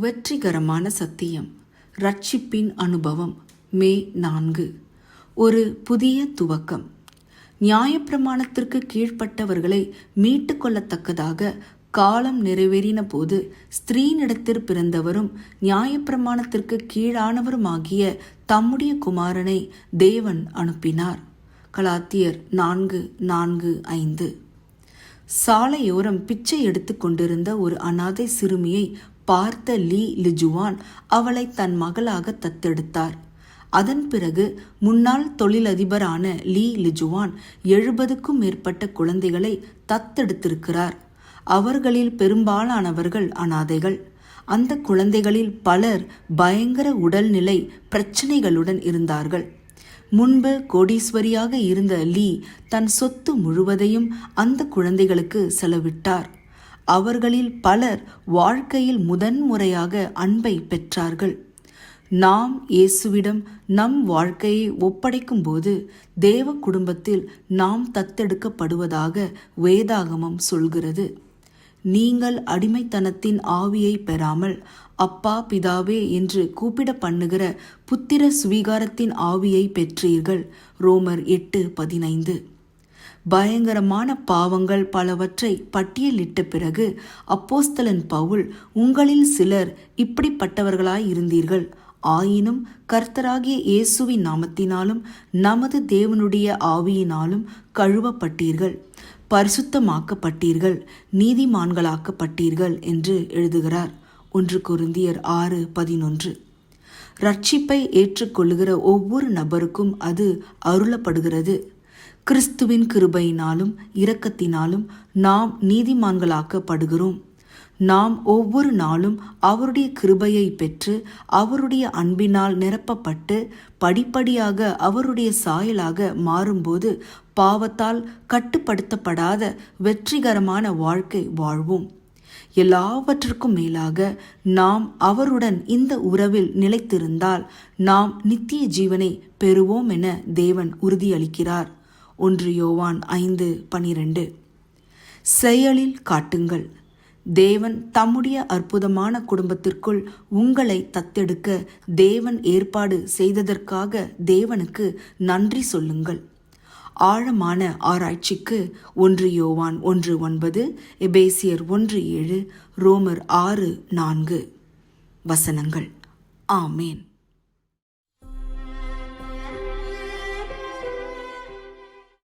வெற்றிகரமான சத்தியம். ரட்சிப்பின் அனுபவம் மே நான்கு. ஒரு புதிய துவக்கம். நியாயப்பிரமாணத்திற்கு கீழ்ப்பட்டவர்களை மீட்டு கொள்ளத்தக்கதாக காலம் நிறைவேறின போது ஸ்திரீனிடத்தில் பிறந்தவரும் நியாயப்பிரமாணத்திற்கு கீழானவருமாகிய தம்முடைய குமாரனை தேவன் அனுப்பினார். கலாத்தியர் நான்கு நான்கு ஐந்து. சாலையோரம் பிச்சை எடுத்து கொண்டிருந்த ஒரு அனாதை சிறுமியை பார்த்த லீ லிஜுவான் அவளை தன் மகளாக தத்தெடுத்தார். அதன் பிறகு முன்னாள் தொழிலதிபரான லீ லிஜுவான் எழுபதுக்கும் மேற்பட்ட குழந்தைகளை தத்தெடுத்திருக்கிறார். அவர்களில் பெரும்பாலானவர்கள் அனாதைகள். அந்த குழந்தைகளில் பலர் பயங்கர உடல்நிலை பிரச்சனைகளுடன் இருந்தார்கள். முன்பு கோடீஸ்வரியாக இருந்த லீ தன் சொத்து முழுவதையும் அந்த குழந்தைகளுக்கு செலவிட்டார். அவர்களில் பலர் வாழ்க்கையில் முதன்முறையாக அன்பை பெற்றார்கள். நாம் இயேசுவிடம் நம் வாழ்க்கையை ஒப்படைக்கும்போது தேவ குடும்பத்தில் நாம் தத்தெடுக்கப்படுவதாக வேதாகமம் சொல்கிறது. நீங்கள் அடிமைத்தனத்தின் ஆவியை பெறாமல் அப்பா பிதாவே என்று கூப்பிட பண்ணுகிற புத்திர சுவீகாரத்தின் ஆவியை பெற்றீர்கள். ரோமர் எட்டு பதினைந்து. பயங்கரமான பாவங்கள் பலவற்றை பட்டியலிட்ட பிறகு அப்போஸ்தலன் பவுல் உங்களில் சிலர் இப்படிப்பட்டவர்களாய் இருந்தீர்கள். ஆயினும் கர்த்தராகிய இயேசுவின் நாமத்தினாலும் நமது தேவனுடைய ஆவியினாலும் கழுவப்பட்டீர்கள். பரிசுத்தமாக்கப்பட்டீர்கள். நீதிமான்களாக்கப்பட்டீர்கள் என்று எழுதுகிறார். ஒன்று குருந்தியர் ஆறு பதினொன்று. ரட்சிப்பை ஏற்றுக்கொள்ளுகிற ஒவ்வொரு நபருக்கும் அது அருளப்படுகிறது. கிறிஸ்துவின் கிருபையினாலும் இரக்கத்தினாலும் நாம் நீதிமான்களாக்கப்படுகிறோம். நாம் ஒவ்வொரு நாளும் அவருடைய கிருபையை பெற்று அவருடைய அன்பினால் நிரப்பப்பட்டு படிப்படியாக அவருடைய சாயலாக மாறும்போது பாவத்தால் கட்டுப்படுத்தப்படாத வெற்றிகரமான வாழ்க்கை வாழ்வோம். எல்லாவற்றிற்கும் மேலாக நாம் அவருடன் இந்த உறவில் நிலைத்திருந்தால் நாம் நித்திய ஜீவனை பெறுவோம் என தேவன் உறுதியளிக்கிறார். ஒன்று யோவான் ஐந்து பனிரெண்டு. செயலில் காட்டுங்கள். தேவன் தம்முடைய அற்புதமான குடும்பத்திற்குள் உங்களை தத்தெடுக்க தேவன் ஏற்பாடு செய்ததற்காக தேவனுக்கு நன்றி சொல்லுங்கள். ஆழமான ஆராய்ச்சிக்கு ஒன்று யோவான் ஒன்று ஒன்பது எபேசியர் ஒன்று ஏழு ரோமர் ஆறு நான்கு. வசனங்கள். ஆமேன்.